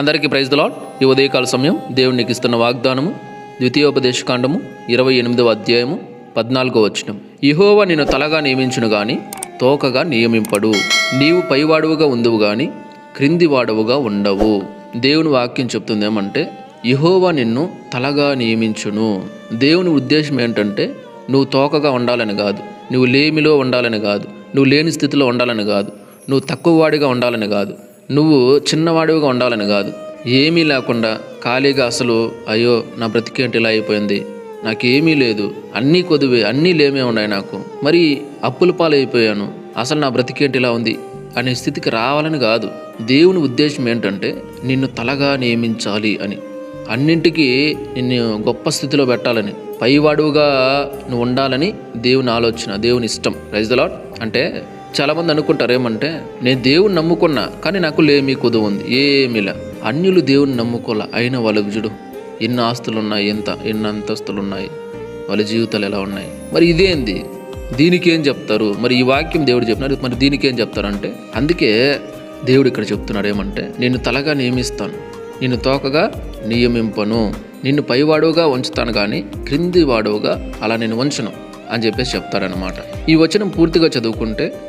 అందరికీ praise the Lord ఈ ఉదయకాల సమయం దేవునికి ఇస్తున్న వాగ్దానము ద్వితీయోపదేశకాండము ఇరవై ఎనిమిదవ అధ్యాయము పద్నాలుగో వచనం. ఇహోవ నిన్ను తలగా నియమించును గాని తోకగా నియమింపడు. నీవు పైవాడువుగా ఉందువు గాని క్రింది వాడవుగా ఉండవు. దేవుని వాక్యం చెప్తుంది ఏమంటే ఇహోవా నిన్ను తలగా నియమించును. దేవుని ఉద్దేశం ఏంటంటే నువ్వు తోకగా ఉండాలని కాదు నువ్వు లేమిలో ఉండాలని కాదు నువ్వు లేని స్థితిలో ఉండాలని కాదు నువ్వు తక్కువ వాడిగా ఉండాలని కాదు. నువ్వు చిన్నవాడివిగా ఉండాలని కాదు. ఏమీ లేకుండా ఖాళీగా అసలు అయ్యో నా బ్రతికేంటి ఇలా అయిపోయింది. నాకేమీ లేదు. అన్నీ కొదువే అన్నీ లేమే ఉన్నాయి నాకు. మరి అప్పుల పాలైపోయాను. అసలు నా బ్రతికేంటి ఇలా ఉంది అనే స్థితికి రావాలని కాదు. దేవుని ఉద్దేశం ఏంటంటే నిన్ను తలగా నియమించాలి అని. అన్నింటికీ నిన్ను గొప్ప స్థితిలో పెట్టాలని. పైవాడుగా నువ్వు ఉండాలని దేవుని ఆలోచన దేవుని ఇష్టం. రైజ్ ద లాట్ అంటే చాలామంది అనుకుంటారు ఏమంటే నేను దేవుణ్ణి నమ్ముకున్నా కానీ నాకు లేమి కొదువు ఉంది ఏమిలా అన్యులు దేవుణ్ణి నమ్ముకోలే అయిన వాళ్ళకు చూడు ఎన్ని ఆస్తులు ఉన్నాయి ఎంత ఎన్ని అంతస్తులు ఉన్నాయి వాళ్ళ జీవితాలు ఎలా ఉన్నాయి. మరి ఇదేంది? దీనికేం చెప్తారు? మరి ఈ వాక్యం దేవుడు చెప్పినారు మరి దీనికి ఏం చెప్తారంటే అందుకే దేవుడు ఇక్కడ చెప్తున్నాడు ఏమంటే నేను తలగా నియమిస్తాను నిన్ను తోకగా నియమింపను నిన్ను పైవాడవుగా ఉంచుతాను కానీ క్రింది వాడవుగా అలా నేను ఉంచను అని చెప్పేసి చెప్తారనమాట ఈ వచనం పూర్తిగా చదువుకుంటే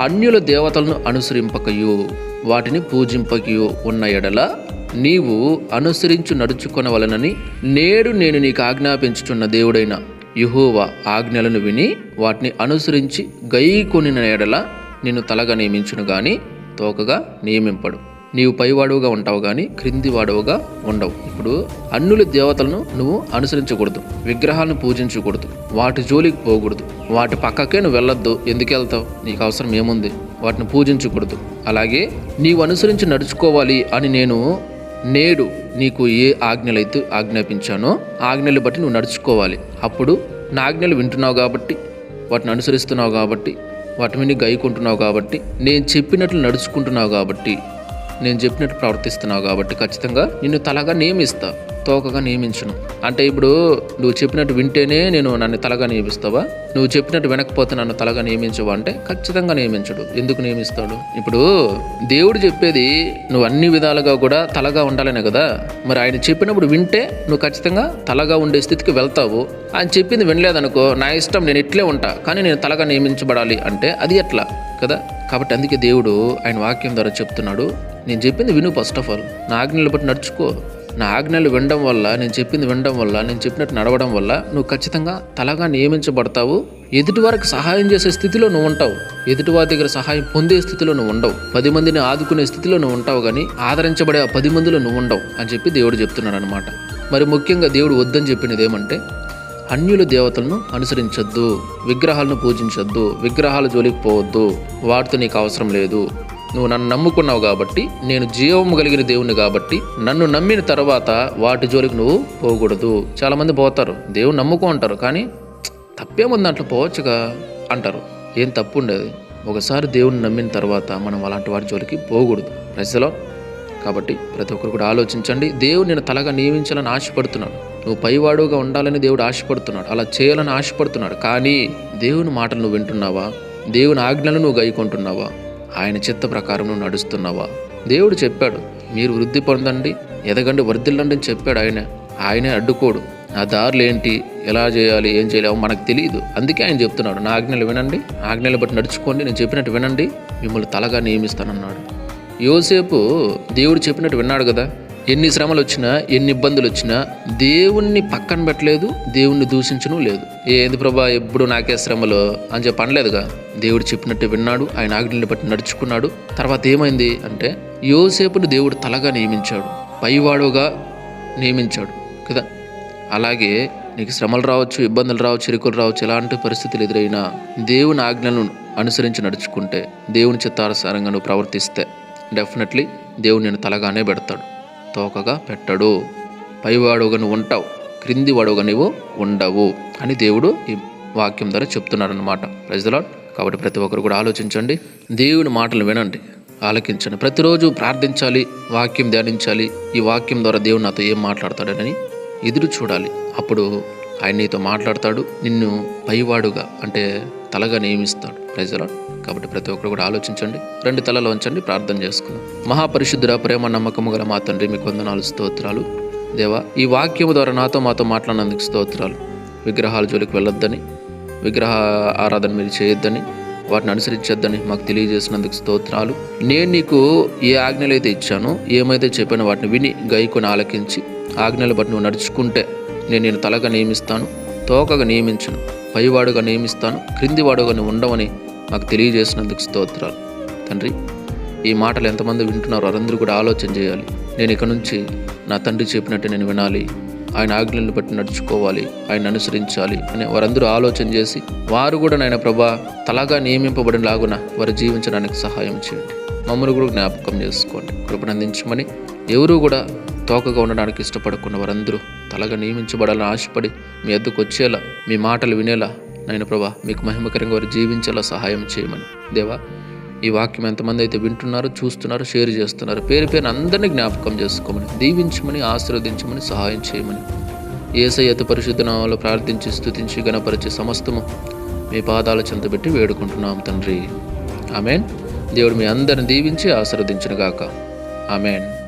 అన్యుల దేవతలను అనుసరింపకయు వాటిని పూజింపకయు ఉన్న ఎడల నీవు అనుసరించు నడుచుకొనవలనని నేడు నేను నీకు ఆజ్ఞాపించుచున్న దేవుడైన యుహోవ ఆజ్ఞలను విని వాటిని అనుసరించి గైకొనిన ఎడల నిన్ను తలగా నియమించును గాని తోకగా నియమింపడు. నీవు పైవాడవుగా ఉంటావు కానీ క్రింది వాడవుగా ఉండవు. ఇప్పుడు అన్నుల దేవతలను నువ్వు అనుసరించకూడదు. విగ్రహాలను పూజించకూడదు. వాటి జోలికి పోకూడదు. వాటి పక్కకే నువ్వు వెళ్ళొద్దు. ఎందుకు వెళ్తావు? నీకు అవసరం ఏముంది? వాటిని పూజించకూడదు. అలాగే నీవు అనుసరించి నడుచుకోవాలి అని నేను నేడు నీకు ఏ ఆజ్ఞలైతే ఆజ్ఞాపించానో ఆజ్ఞలు బట్టి నువ్వు నడుచుకోవాలి. అప్పుడు నా ఆజ్ఞలు వింటున్నావు కాబట్టి వాటిని అనుసరిస్తున్నావు కాబట్టి వాటి మీద గైకుంటున్నావు కాబట్టి నేను చెప్పినట్లు నడుచుకుంటున్నావు కాబట్టి నేను చెప్పినట్టు ప్రవర్తిస్తున్నావు కాబట్టి ఖచ్చితంగా నిన్ను తలగా నియమిస్తా తోకగా నియమించను. అంటే ఇప్పుడు నువ్వు చెప్పినట్టు వింటేనే నేను నన్ను తలగా నియమిస్తావా? నువ్వు చెప్పినట్టు వినకపోతే నన్ను తలగా నియమించవా అంటే ఖచ్చితంగా నియమించడు. ఎందుకు నియమిస్తాడు? ఇప్పుడు దేవుడు చెప్పేది నువ్వు అన్ని విధాలుగా కూడా తలగా ఉండాలనే కదా? మరి ఆయన చెప్పినప్పుడు వింటే నువ్వు ఖచ్చితంగా తలగా ఉండే స్థితికి వెళ్తావు. ఆయన చెప్పింది వినలేదనుకో నా ఇష్టం నేను ఇట్లే ఉంటా కానీ నేను తలగా నియమించబడాలి అంటే అది ఎట్లా? కదా? కాబట్టి అందుకే దేవుడు ఆయన వాక్యం ద్వారా చెప్తున్నాడు నేను చెప్పింది విను ఫస్ట్ ఆఫ్ ఆల్ నా ఆజ్ఞలు బట్టి నడుచుకో. నా ఆజ్ఞలు వినడం వల్ల నేను చెప్పింది వినడం వల్ల నేను చెప్పినట్టు నడవడం వల్ల నువ్వు ఖచ్చితంగా తలగా నియమించబడతావు. ఎదుటి వారికి సహాయం చేసే స్థితిలో నువ్వు ఉంటావు. ఎదుటివారి దగ్గర సహాయం పొందే స్థితిలో నువ్వు ఉండవు. పది మందిని ఆదుకునే స్థితిలో నువ్వు ఉంటావు కానీ ఆదరించబడే ఆ పది మందిలో నువ్వు ఉండవు అని చెప్పి దేవుడు చెప్తున్నాడు అనమాట మరి ముఖ్యంగా దేవుడు వద్దని చెప్పినది ఏమంటే అన్యుల దేవతలను అనుసరించొద్దు. విగ్రహాలను పూజించొద్దు. విగ్రహాల జోలికి పోవద్దు. వాటితో నీకు అవసరం లేదు. నువ్వు నన్ను నమ్ముకున్నావు కాబట్టి నేను జీవము కలిగిన దేవుని కాబట్టి నన్ను నమ్మిన తర్వాత వాటి జోలికి నువ్వు పోకూడదు. చాలామంది పోతారు దేవుని నమ్ముకో అంటారు కానీ తప్పేముంది దాంట్లో పోవచ్చుగా అంటారు. ఏం తప్పు ఉండేది ఒకసారి దేవుని నమ్మిన తర్వాత మనం అలాంటి వాటి జోలికి పోకూడదు. ప్రజలో కాబట్టి ప్రతి ఒక్కరు కూడా ఆలోచించండి. దేవుడు నేను తలగా నియమించాలని ఆశపడుతున్నాడు. నువ్వు పైవాడుగా ఉండాలని దేవుడు ఆశపడుతున్నాడు. అలా చేయాలని ఆశపడుతున్నాడు. కానీ దేవుని మాటలు నువ్వు వింటున్నావా? దేవుని ఆజ్ఞలను నువ్వు గైకుంటున్నావా? ఆయన చిత్త ప్రకారం నువ్వు నడుస్తున్నావా? దేవుడు చెప్పాడు మీరు వృద్ధి పొందండి ఎదగండి వర్ధిల్లండి అని చెప్పాడు ఆయన. ఆయనే అడ్డుకోడు నా దారులు ఏంటి ఎలా చేయాలి ఏం చేయాలి మనకు తెలియదు అందుకే ఆయన చెప్తున్నాడు నా ఆజ్ఞలు వినండి ఆజ్ఞలు బట్టి నడుచుకోండి నేను చెప్పినట్టు వినండి మిమ్మల్ని తలగా నియమిస్తానన్నాడు. యోసేపు దేవుడు చెప్పినట్టు విన్నాడు కదా ఎన్ని శ్రమలు వచ్చినా ఎన్ని ఇబ్బందులు వచ్చినా దేవుణ్ణి పక్కన పెట్టలేదు దేవుణ్ణి దూషించను లేదు. ఏంది ప్రభా ఎప్పుడు నాకే శ్రమలు? అని చెప్పి అనలేదుగా. దేవుడు చెప్పినట్టు విన్నాడు ఆయన ఆజ్ఞల్ని బట్టి నడుచుకున్నాడు. తర్వాత ఏమైంది అంటే యోసేపుని దేవుడు తలగా నియమించాడు పైవాడుగా నియమించాడు కదా? అలాగే నీకు శ్రమలు రావచ్చు ఇబ్బందులు రావచ్చు చిరుకులు రావచ్చు ఎలాంటి పరిస్థితులు ఎదురైనా దేవుని ఆజ్ఞలను అనుసరించి నడుచుకుంటే దేవుని చిత్తానుసారంగా నువ్వు ప్రవర్తిస్తే డెఫినెట్లీ దేవుడు నేను తలగానే పెడతాడు. తోకగా పెట్టడు. పైవాడుగా నువ్వు ఉంటావు క్రింది వాడుగా నువ్వు ఉండవు అని దేవుడు ఈ వాక్యం ద్వారా చెప్తున్నాడు అనమాట ప్రజలాడ్ కాబట్టి ప్రతి ఒక్కరు కూడా ఆలోచించండి. దేవుని మాటలు వినండి. ఆలకించండి. ప్రతిరోజు ప్రార్థించాలి వాక్యం ధ్యానించాలి. ఈ వాక్యం ద్వారా దేవుడు నాతో ఏం మాట్లాడతాడని ఎదురు చూడాలి. అప్పుడు ఆయన నీతో మాట్లాడతాడు. నిన్ను పైవాడుగా అంటే తలగా నియమిస్తాడు. ప్రజల కాబట్టి ప్రతి ఒక్కరు కూడా ఆలోచించండి. రెండు తలలో ఉంచండి ప్రార్థన చేసుకుందాం. మహాపరిశుద్ధుడ ప్రేమ నమ్మకము గల మా తండ్రి మీకు వందనాలు స్తోత్రాలు. దేవా ఈ వాక్యము ద్వారా నాతో మాతో మాట్లాడినందుకు స్తోత్రాలు. విగ్రహాల జోలికి వెళ్ళొద్దని విగ్రహ ఆరాధన మీరు చేయొద్దని వాటిని అనుసరించొద్దని మాకు తెలియజేసినందుకు స్తోత్రాలు. నేను నీకు ఏ ఆజ్ఞలు అయితే ఇచ్చానో ఏమైతే చెప్పానో వాటిని విని గైకొని ఆలకించి ఆజ్ఞలు బట్టి నువ్వు నడుచుకుంటే నేను నేను తలగా నియమిస్తాను. తోకగా నియమించను పైవాడుగా నియమిస్తాను క్రిందివాడుగా ఉండవని మాకు తెలియజేసినందుకు స్తోత్రాలు. తండ్రి ఈ మాటలు ఎంతమంది వింటున్నారో వారందరూ కూడా ఆలోచన చేయాలి. నేను ఇక నుంచి నా తండ్రి చెప్పినట్టు నేను వినాలి. ఆయన ఆజ్ఞలను బట్టి నడుచుకోవాలి ఆయన అనుసరించాలి అని వారందరూ ఆలోచన చేసి వారు కూడా నాయన ప్రభా తలగా నియమింపబడిన లాగున వారు జీవించడానికి సహాయం చేయండి. మమ్మల్ని కూడా జ్ఞాపకం చేసుకోండి. కృపనందించమని ఎవరు కూడా తోకగా ఉండడానికి ఇష్టపడుకున్న వారందరూ తలగా నియమించబడాలని ఆశపడి మీ అద్దకు వచ్చేలా మీ మాటలు వినేలా నాయన ప్రభా మీకు మహిమకరంగా వారు జీవించేలా సహాయం చేయమని. దేవా ఈ వాక్యం ఎంతమంది అయితే వింటున్నారో చూస్తున్నారో షేర్ చేస్తున్నారు పేరు పేరు అందరినీ జ్ఞాపకం చేసుకోమని దీవించమని ఆశీర్వదించమని సహాయం చేయమని. ఏసయ్యత పరిశుద్ధనామంలో ప్రార్థించి స్థుతించి గణపరిచే సమస్తము మీ పాదాల చెంత పెట్టి వేడుకుంటున్నాం తండ్రి. ఆమెన్. దేవుడు మీ అందరిని దీవించి ఆశీర్వదించిన గాక. ఆమెన్.